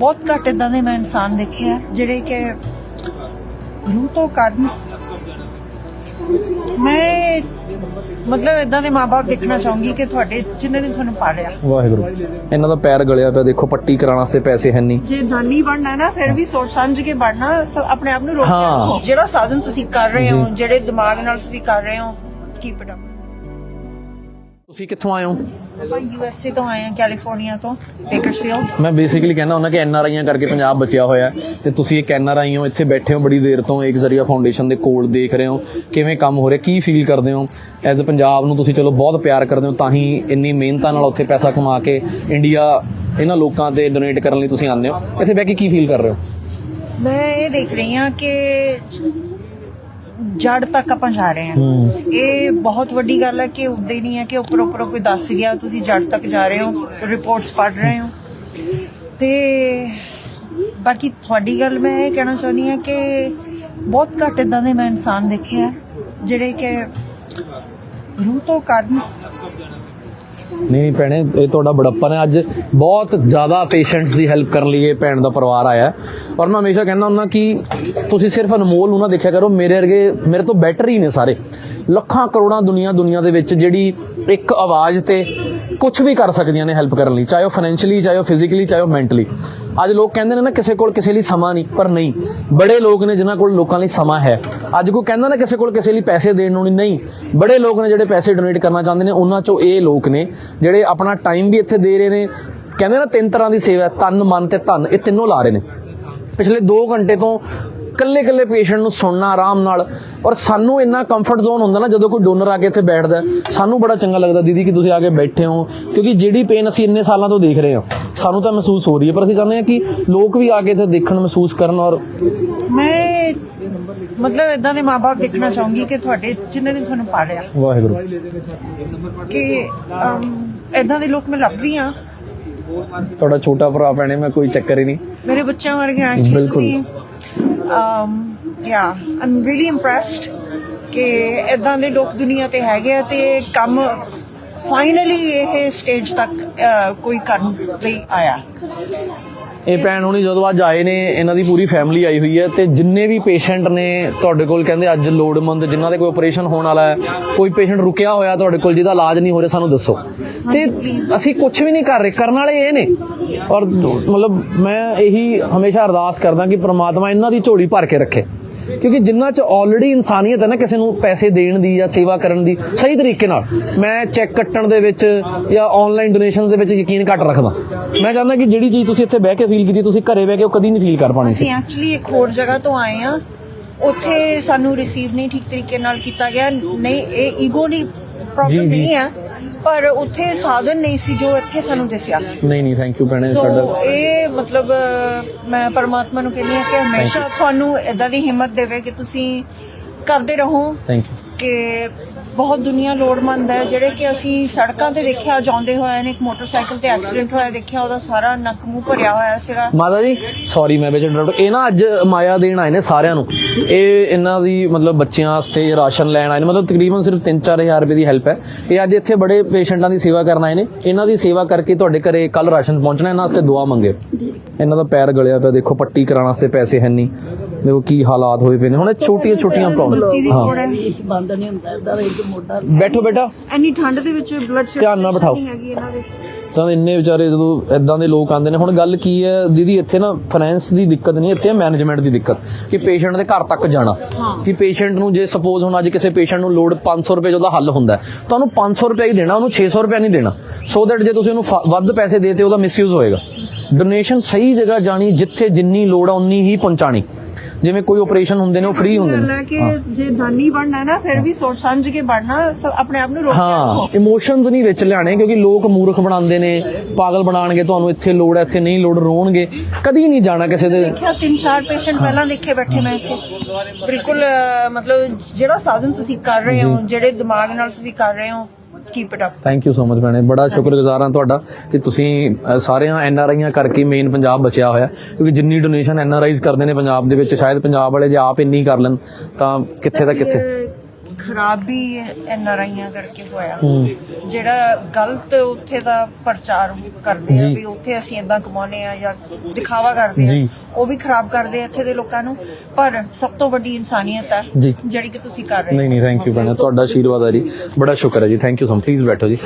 ਬਹੁਤ ਘੱਟ ਇਦਾਂ ਦੇ ਮੈਂ ਇਨਸਾਨ ਦੇਖੇ ਆ ਜਿਹੜੇ ਕਿ ਰੂਹ ਤੋਂ ਕਰਨ ਮੈਂ ਮਤਲਬ ਇਦਾਂ ਦੇ ਮਾਪੇ ਦੇਖਣਾ ਚਾਹੂੰਗੀ ਕਿ ਤੁਹਾਡੇ ਜਿਨ੍ਹਾਂ ਨੇ ਤੁਹਾਨੂੰ ਪਾਲਿਆ। ਵਾਹਿਗੁਰੂ। ਇਹਨਾਂ ਦਾ ਪੈਰ ਗਲਿਆ ਪਿਆ ਦੇਖੋ ਪੱਟੀ ਕਰਾਉਣ ਵਾਸਤੇ ਪੈਸੇ ਹੈ ਨਹੀਂ। ਜੇ ਦਾਨੀ ਬਣਨਾ ਨਾ ਫਿਰ ਵੀ ਸੋਚ ਸਮਝ ਕੇ ਬਣਨਾ ਤਾਂ ਆਪਣੇ ਆਪ ਨੂੰ ਰੋਕ ਜਿਹੜਾ ਸਾਧਨ ਤੁਸੀਂ ਕਰ ਰਹੇ ਹੋ ਜਿਹੜੇ ਦਿਮਾਗ ਨਾਲ ਤੁਸੀਂ ਕਰ ਰਹੇ ਹੋ ਕੀਪ ਇਟ ਅਪ ਤੁਸੀਂ ਕਿੱਥੋਂ ਆਏ ਹੋ? ਯੂਐਸਏ ਤੋਂ ਆਏ ਕੈਲੀਫੋਰਨੀਆ ਤੋਂ ਬੇਕਰਸਫੀਲਡ ਮੈਂ ਬੇਸਿਕਲੀ ਕਹਿੰਦਾ ਹੁੰਦਾ ਕਿ ਐਨ ਆਰ ਆਈਆਂ ਕਰਕੇ ਪੰਜਾਬ ਬਚਿਆ ਹੋਇਆ ਹੈ। ਤੇ ਤੁਸੀਂ ਇੱਕ ਐਨ ਆਰ ਆਈ ਹੋ ਇੱਥੇ ਬੈਠੇ ਹੋ ਬੜੀ ਦੇਰ ਤੋਂ ਇੱਕ ਜ਼ਰੀਆ ਫਾਊਂਡੇਸ਼ਨ ਦੇ ਕੋਲ ਦੇਖ ਰਹੇ ਹੋ। ਕਿਵੇਂ ਕੰਮ ਹੋ ਰਿਹਾ ਕੀ ਫੀਲ ਕਰਦੇ ਹੋ? ਐਜ਼ ਅ ਪੰਜਾਬ ਨੂੰ ਤੁਸੀਂ ਚਲੋ ਬਹੁਤ ਪਿਆਰ ਕਰਦੇ ਹੋ ਤਾਂ ਹੀ ਇੰਨੀ ਮਿਹਨਤਾਂ ਨਾਲ ਉੱਥੇ ਪੈਸਾ ਕਮਾ ਕੇ ਇੰਡੀਆ ਇਹਨਾਂ ਲੋਕਾਂ ਤੇ ਡੋਨੇਟ ਕਰਨ ਲਈ ਤੁਸੀਂ ਆਉਂਦੇ ਹੋ। ਇੱਥੇ ਬਹਿ ਕੇ ਕੀ ਫੀਲ ਕਰ ਰਹੇ ਹੋ? ਮੈਂ ਇਹ ਦੇਖ ਰਹੀ ਹਾਂ ਕਿ ਜੜ ਤੱਕ ਆਪਾਂ ਜਾ ਰਹੇ ਹਾਂ। ਇਹ ਬਹੁਤ ਵੱਡੀ ਗੱਲ ਹੈ ਕਿ ਉੱਦੇ ਹੀ ਨਹੀਂ ਹੈ ਕਿ ਉੱਪਰ ਉੱਪਰ ਕੋਈ ਦੱਸ ਗਿਆ ਤੁਸੀਂ ਜੜ ਤੱਕ ਜਾ ਰਹੇ ਹੋ ਰਿਪੋਰਟਸ ਪੜ੍ਹ ਰਹੇ ਹੋ। ਤੇ ਬਾਕੀ ਤੁਹਾਡੀ ਗੱਲ ਮੈਂ ਇਹ ਕਹਿਣਾ ਚਾਹੁੰਦੀ ਹਾਂ ਕਿ ਬਹੁਤ ਘੱਟ ਇਦਾਂ ਦੇ ਮੈਂ ਇਨਸਾਨ ਦੇਖੇ ਆ ਜਿਹੜੇ ਕਿ ਰੂਹ ਤੋਂ ਕਰਨ ਨਹੀਂ ਨਹੀਂ ਭੈਣੇ, ਇਹ ਤੁਹਾਡਾ ਬੜੱਪਾ ਨੇ ਅੱਜ ਬਹੁਤ ਜ਼ਿਆਦਾ ਪੇਸ਼ੈਂਟਸ ਦੀ ਹੈਲਪ ਕਰਨ ਲਈ ਇਹ ਭੈਣ ਦਾ ਪਰਿਵਾਰ ਆਇਆ ਔਰ ਮੈਂ ਹਮੇਸ਼ਾ ਕਹਿੰਦਾ ਹੁੰਦਾ ਕਿ ਤੁਸੀਂ ਸਿਰਫ ਅਨਮੋਲ ਨੂੰ ਨਾ ਦੇਖਿਆ ਕਰੋ, ਮੇਰੇ ਵਰਗੇ, ਮੇਰੇ ਤੋਂ ਬੈਟਰ ਹੀ ਨੇ ਸਾਰੇ। ਲੱਖਾਂ ਕਰੋੜਾਂ ਦੁਨੀਆ ਦੁਨੀਆ ਦੇ ਵਿੱਚ ਜਿਹੜੀ ਇੱਕ ਆਵਾਜ਼ ਤੇ ਕੁਝ ਵੀ ਕਰ ਸਕਦੀਆਂ ਨੇ ਹੈਲਪ ਕਰਨ ਲਈ, ਚਾਹੇ ਉਹ ਫਾਈਨੈਂਸ਼ੀਅਲੀ ਚਾਹੇ ਉਹ ਫਿਜ਼ੀਕਲੀ ਚਾਹੇ ਉਹ ਮੈਂਟਲੀ ਅੱਜ ਲੋਕ ਕਹਿੰਦੇ ਨੇ ਨਾ ਕਿਸੇ ਕੋਲ ਕਿਸੇ ਲਈ ਸਮਾਂ ਨਹੀਂ, ਪਰ ਨਹੀਂ। ਬੜੇ ਲੋਕ ਨੇ ਜਿਨ੍ਹਾਂ ਕੋਲ ਲੋਕਾਂ ਲਈ ਸਮਾਂ ਹੈ। ਅੱਜ ਕੋਈ ਕਹਿੰਦਾ ਨਾ ਕਿਸੇ ਕੋਲ ਕਿਸੇ ਲਈ ਪੈਸੇ ਦੇਣ ਨੂੰ ਨਹੀਂ, ਬੜੇ ਲੋਕ ਨੇ ਜਿਹੜੇ ਪੈਸੇ ਡੋਨੇਟ ਕਰਨਾ ਚਾਹੁੰਦੇ ਨੇ, ਉਹਨਾਂ ਚੋਂ ਇਹ ਲੋਕ ਨੇ ਜਿਹੜੇ ਆਪਣਾ ਟਾਈਮ ਵੀ ਇੱਥੇ ਦੇ ਰਹੇ ਨੇ। ਕਹਿੰਦੇ ਨਾ ਤਿੰਨ ਤਰ੍ਹਾਂ ਦੀ ਸੇਵਾ ਹੈ, ਤਨ, ਮਨ ਤੇ ਧਨ, ਇਹ ਤਿੰਨੋਂ ਲਾ ਰਹੇ ਨੇ। ਪਿਛਲੇ 2 ਘੰਟੇ ਤੋਂ ਕੱਲੇ ਕੱਲੇ ਪੇਸ਼ੈਂਟ ਨੂੰ ਸੁਣਨਾ ਆਰਾਮ ਨਾਲ। ਔਰ ਸਾਨੂੰ ਇੰਨਾ ਕੰਫਰਟ ਜ਼ੋਨ ਹੁੰਦਾ ਨਾ ਜਦੋਂ ਕੋਈ ਡੋਨਰ ਆ ਕੇ ਇੱਥੇ ਬੈਠਦਾ ਸਾਨੂੰ ਬੜਾ ਚੰਗਾ ਲੱਗਦਾ ਦੀਦੀ ਕਿ ਤੁਸੀਂ ਆ ਕੇ ਬੈਠੇ ਹੋ? ਕਿਉਂਕਿ ਜਿਹੜੀ ਪੇਨ ਅਸੀਂ ਇੰਨੇ ਸਾਲਾਂ ਤੋਂ ਦੇਖ ਰਹੇ ਹਾਂ ਸਾਨੂੰ ਤਾਂ ਮਹਿਸੂਸ ਹੋ ਰਹੀ ਹੈ। ਪਰ ਅਸੀਂ ਚਾਹੁੰਦੇ ਹਾਂ ਕਿ ਲੋਕ ਵੀ ਆ ਕੇ ਇੱਥੇ ਦੇਖਣ ਮਹਿਸੂਸ ਕਰਨ ਔਰ ਮੈਂ ਮਤਲਬ ਇਦਾਂ ਦੇ ਮਾਪੇ ਦੇਖਣਾ ਚਾਹੂੰਗੀ ਕਿ ਤੁਹਾਡੇ ਜਿਨ੍ਹਾਂ ਨੇ ਤੁਹਾਨੂੰ ਪਾਲਿਆ। ਵਾਹਿਗੁਰੂ। ਕਿ ਇਦਾਂ ਦੇ ਲੋਕ ਮੈਂ ਲੱਭਦੀ ਆ ਤੁਹਾਡਾ ਛੋਟਾ ਭਰਾ ਭੈਣੇ ਮੈਂ ਕੋਈ ਚੱਕਰ ਹੀ ਨਹੀਂ। ਮੇਰੇ ਬੱਚਿਆਂ ਵਰਗੇ ਐਕਚੁਅਲੀ ਬਿਲਕੁਲ। ਤੁਸੀਂ ਯਾ ਆਮ ਰੀਲੀ ਇੰਪ੍ਰੈਸਡ ਕਿ ਇਦਾਂ ਦੇ ਲੋਕ ਦੁਨੀਆ ਤੇ ਹੈਗੇ ਆ ਤੇ ਕੰਮ ਫਾਈਨਲੀ ਇਹ ਸਟੇਜ ਤੱਕ ਕੋਈ ਕਰਨ ਲਈ ਆਇਆ। ਇਹ ਭੈਣ ਹੁਣੀ ਜਦੋਂ ਅੱਜ ਆਏ ਨੇ ਇਹਨਾਂ ਦੀ ਪੂਰੀ ਫੈਮਿਲੀ ਆਈ ਹੋਈ ਹੈ ਤੇ ਜਿੰਨੇ ਵੀ ਪੇਸ਼ੈਂਟ ਨੇ ਤੁਹਾਡੇ ਕੋਲ ਕਹਿੰਦੇ ਅੱਜ ਲੋੜਮੰਦ ਜਿਨ੍ਹਾਂ ਦੇ ਕੋਈ ਆਪਰੇਸ਼ਨ ਹੋਣ ਵਾਲਾ ਹੈ ਕੋਈ ਪੇਸ਼ੈਂਟ ਰੁਕਿਆ ਹੋਇਆ ਤੁਹਾਡੇ ਕੋਲ ਜਿਹਦਾ ਇਲਾਜ ਨਹੀਂ ਹੋ ਰਿਹਾ ਸਾਨੂੰ ਦੱਸੋ। ਤੇ ਅਸੀਂ ਕੁਝ ਵੀ ਨਹੀਂ ਕਰ ਰਹੇ ਕਰਨ ਵਾਲੇ ਇਹ ਨੇ। ਔਰ ਮਤਲਬ ਮੈਂ ਇਹੀ ਹਮੇਸ਼ਾ ਅਰਦਾਸ ਕਰਦਾ ਕਿ ਪ੍ਰਮਾਤਮਾ ਇਹਨਾਂ ਦੀ ਝੋਲੀ ਭਰ ਕੇ ਰੱਖੇ। ਕਿਉਂਕਿ ਜਿੰਨਾ ਚ ਆਲਰੇਡੀ ਇਨਸਾਨੀਅਤ ਹੈ ਨਾ ਕਿਸੇ ਨੂੰ ਪੈਸੇ ਦੇਣ ਦੀ ਜਾਂ ਸੇਵਾ ਕਰਨ ਦੀ ਸਹੀ ਤਰੀਕੇ ਨਾਲ ਮੈਂ ਚੈੱਕ ਕੱਟਣ ਦੇ ਵਿੱਚ ਜਾਂ ਆਨਲਾਈਨ ਡੋਨੇਸ਼ਨਸ ਦੇ ਵਿੱਚ ਯਕੀਨ ਘੱਟ ਰੱਖਦਾ। ਮੈਂ ਚਾਹੁੰਦਾ ਕਿ ਜਿਹੜੀ ਚੀਜ਼ ਤੁਸੀਂ ਇੱਥੇ ਬਹਿ ਕੇ ਫੀਲ ਕੀਤੀ ਤੁਸੀਂ ਘਰੇ ਬਹਿ ਕੇ ਉਹ ਕਦੀ ਨਹੀਂ ਫੀਲ ਕਰ ਪਾਣੀ ਸੀ। ਅਸੀਂ ਐਕਚੁਅਲੀ ਇੱਕ ਹੋਰ ਜਗ੍ਹਾ ਤੋਂ ਆਏ ਆ ਉੱਥੇ ਸਾਨੂੰ ਰਿਸੀਵ ਨਹੀਂ ਠੀਕ ਤਰੀਕੇ ਨਾਲ ਕੀਤਾ ਗਿਆ। ਨਹੀਂ ਇਹ ਈਗੋ ਨਹੀਂ ਪ੍ਰੋਬਲਮ। ਨਹੀਂ ਆ ਪਰ ਉੱਥੇ ਸਾਧਨ ਨਹੀਂ ਸੀ ਜੋ ਇੱਥੇ ਸਾਨੂੰ ਦਿਸਿਆ। ਨਹੀਂ ਨਹੀਂ ਥੈਂਕ ਯੂ ਭੈਣੇ ਸਾਡਾ ਇਹ ਮਤਲਬ ਮੈਂ ਪਰਮਾਤਮਾ ਨੂੰ ਕਹਿੰਦੀ ਹਾਂ ਕਿ ਹਮੇਸ਼ਾ ਤੁਹਾਨੂੰ ਇਦਾਂ ਦੀ ਹਿੰਮਤ ਦੇਵੇ ਕਿ ਤੁਸੀਂ ਕਰਦੇ ਰਹੋ ਥੈਂਕ ਯੂ ਕਿ ਬਹੁਤ ਦੁਨੀਆ ਲੋੜਮੰਦ ਹੈ। ਜਿਹੜੇ ਕਿ ਅਸੀਂ ਸੜਕਾਂ ਤੇ ਦੇਖਿਆ ਜਾਂਦੇ ਹੋਏ ਨੇ ਇੱਕ ਮੋਟਰਸਾਈਕਲ ਤੇ ਐਕਸੀਡੈਂਟ ਹੋਇਆ ਦੇਖਿਆ ਉਹਦਾ ਸਾਰਾ ਨੱਕ ਮੂੰਹ ਭਰਿਆ ਹੋਇਆ ਸੀਗਾ। ਮਾਤਾ ਜੀ ਸੌਰੀ ਮੈਂ ਵਿੱਚ ਇੰਟਰਰਪਟ ਇਹ ਨਾ ਅੱਜ ਮਾਇਆ ਦੇਣ ਆਏ ਨੇ ਸਾਰਿਆਂ ਨੂੰ। ਇਹ ਇਹਨਾਂ ਦੀ ਮਤਲਬ ਬੱਚਿਆਂ ਵਾਸਤੇ ਰਾਸ਼ਨ ਲੈਣ ਆਏ ਨੇ। ਮਤਲਬ ਤਕਰੀਬਨ ਸਿਰਫ 3-4000 ਰੁਪਏ ਦੀ ਹੈਲਪ ਹੈ। ਇਹ ਅੱਜ ਇੱਥੇ ਬੜੇ ਪੇਸ਼ੈਂਟਾਂ ਦੀ ਸੇਵਾ ਕਰਨ ਆਏ ਨੇ। ਇਹਨਾਂ ਦੀ ਸੇਵਾ ਕਰਕੇ ਤੁਹਾਡੇ ਘਰੇ ਕੱਲ ਰਾਸ਼ਨ ਪਹੁੰਚਣਾ ਇਹਨਾਂ ਵਾਸਤੇ ਦੁਆ ਮੰਗੇ। ਇਹਨਾਂ ਦਾ ਪੈਰ ਗਲਿਆ ਪਿਆ ਦੇਖੋ ਪੱਟੀ ਕਰਾਉਣ ਵਾਸਤੇ ਪੈਸੇ ਹੈ ਨਹੀਂ। ਦੇਖੋ ਕੀ ਹਾਲਾਤ ਹੋਏ ਪਏ ਨੇ। ਹੁਣ ਇਹ ਛੋਟੀਆਂ ਛੋਟੀਆਂ ਪ੍ਰੋਬਲਮ ਹਾਂ। ਬੰਦ ਨਹੀਂ ਹੁੰਦਾ ਇਹਦਾ ਇੱਕ ਮੋਢਾ ਬੈਠੋ ਬੇਟਾ। ਇੰਨੀ ਠੰਡ ਦੇ ਵਿੱਚ ਬਲੱਡ ਧਿਆਨ ਨਾਲ ਬਿਠਾਓ। ਹੈਗੀ ਇਹਨਾਂ ਦੇ? ਤਾਂ ਇੰਨੇ ਵਿਚਾਰੇ ਜਦੋਂ ਇਦਾਂ ਦੇ ਲੋਕ ਆਉਂਦੇ ਨੇ ਹੁਣ ਗੱਲ ਕੀ ਹੈ ਦੀਦੀ ਇੱਥੇ ਨਾ ਫਾਈਨੈਂਸ ਦੀ ਦਿੱਕਤ ਨਹੀਂ ਇੱਥੇ ਮੈਨੇਜਮੈਂਟ ਦੀ ਦਿੱਕਤ ਕਿ ਪੇਸ਼ੈਂਟ ਦੇ ਘਰ ਤੱਕ ਜਾਣਾ। ਕਿ ਪੇਸ਼ੈਂਟ ਨੂੰ ਜੇ ਸਪੋਜ਼ ਹੁਣ ਅੱਜ ਕਿਸੇ ਪੇਸ਼ੈਂਟ ਨੂੰ ਲੋਡ 500 ਰੁਪਏ ਉਹਦਾ ਹੱਲ ਹੁੰਦਾ ਹੈ, ਤੁਹਾਨੂੰ 500 ਰੁਪਏ ਹੀ ਦੇਣਾ ਉਹਨੂੰ 600 ਰੁਪਏ ਨਹੀਂ ਦੇਣਾ। ਸੋ ਦੈਟ ਜੇ ਤੁਸੀਂ ਉਹਨੂੰ ਫ- ਵੱਧ ਪੈਸੇ ਦੇਤੇ ਉਹਦਾ ਮਿਸਯੂਜ਼ ਹੋਏਗਾ। ਡੋਨੇਸ਼ਨ ਸਹੀ ਜਗ੍ਹਾ ਜਾਣੀ ਜਿੱਥੇ ਜਿੰਨੀ ਲੋੜ ਆ ਉਨੀ ਹੀ ਪਹੁੰਚਾਣੀ। ਜਿਵੇਂ ਕੋਈ ਆਪਰੇਸ਼ਨ ਹੁੰਦੇ ਨੇ ਉਹ ਫ੍ਰੀ ਹੁੰਦੇ ਨੇ। ਹੈ ਕਿ ਜੇ ਦਾਨੀ ਬਣਨਾ ਹੈ ਨਾ ਫਿਰ ਵੀ ਸੋਚ ਸਮਝ ਕੇ ਬਣਨਾ ਤਾਂ ਆਪਣੇ ਆਪ ਨੂੰ ਰੋਕ ਹਾਂ ਇਮੋਸ਼ਨਸ ਨਹੀਂ ਵਿੱਚ ਲਿਆਣੇ ਕਿਉਂਕਿ ਲੋਕ ਮੂਰਖ ਬਣਾਉਂਦੇ ਨੇ ਪਾਗਲ ਬਣਾਉਣਗੇ ਤੁਹਾਨੂੰ ਇੱਥੇ ਲੋੜ ਹੈ ਇੱਥੇ ਨਹੀਂ ਲੋੜ ਰੋਣਗੇ। ਕਦੀ ਨਹੀਂ ਜਾਣਾ ਕਿਸੇ ਦੇ ਦੇਖਿਆ ਤਿੰਨ ਚਾਰ ਪੇਸ਼ੈਂਟ ਪਹਿਲਾਂ ਦੇਖੇ ਬੈਠੇ ਮੈਂ ਇੱਥੇ। ਬਿਲਕੁਲ ਮਤਲਬ ਜਿਹੜਾ ਸਾਧਨ ਤੁਸੀਂ ਕਰ ਰਹੇ ਹੋ ਜਿਹੜੇ ਦਿਮਾਗ ਨਾਲ ਤੁਸੀਂ ਕਰ ਰਹੇ ਹੋ keep it up thank you so much ਭੈਣੇ। ਬੜਾ ਸ਼ੁਕਰਗੁਜ਼ਾਰ ਹਾਂ ਤੁਹਾਡਾ ਕਿ ਤੁਸੀਂ ਸਾਰਿਆਂ ਐਨ ਆਰ ਆਈਆਂ ਕਰਕੇ ਮੇਨ ਪੰਜਾਬ ਬਚਿਆ ਹੋਇਆ। ਕਿਉਂਕਿ ਜਿੰਨੀ ਡੋਨੇਸ਼ਨ ਐਨ ਆਰ ਆਈਜ਼ ਕਰਦੇ ਨੇ ਪੰਜਾਬ ਦੇ ਵਿੱਚ ਸ਼ਾਇਦ ਪੰਜਾਬ ਵਾਲੇ ਜੇ ਆਪ ਇੰਨੀ ਕਰ ਲੈਣ ਤਾਂ ਕਿੱਥੇ ਦਾ ਕਿੱਥੇ? ਖਰਾਬ ਵੀ ਐਨਆਰਆਈਆਂ ਕਰਕੇ ਹੋਇਆ। ਜਿਹੜਾ ਗਲਤ ਉੱਥੇ ਦਾ ਪ੍ਰਚਾਰ ਕਰਦੇ ਆ। ਵੀ ਉੱਥੇ ਅਸੀਂ ਇਦਾਂ ਕਮਾਉਨੇ ਆ ਜਾਂ ਦਿਖਾਵਾ ਕਰਦੇ ਆ। ਉਹ ਵੀ ਖਰਾਬ ਕਰਦੇ ਆ ਇੱਥੇ ਦੇ ਲੋਕਾਂ ਨੂੰ। ਪਰ ਸਭ ਤੋਂ ਵੱਡੀ ਇਨਸਾਨੀਅਤ ਹੈ ਜਿਹੜੀ ਕਿ ਤੁਸੀਂ ਕਰ ਰਹੇ ਹੋ ਨਹੀਂ ਨਹੀਂ ਥੈਂਕ ਯੂ ਭੈਣੇ ਤੁਹਾਡਾ ਆਸ਼ੀਰਵਾਦ ਹੈ ਜੀ। ਬੜਾ ਸ਼ੁਕਰ ਹੈ ਜੀ। ਥੈਂਕ ਯੂ ਸੋ ਪਲੀਜ਼ ਬੈਠੋ ਜੀ।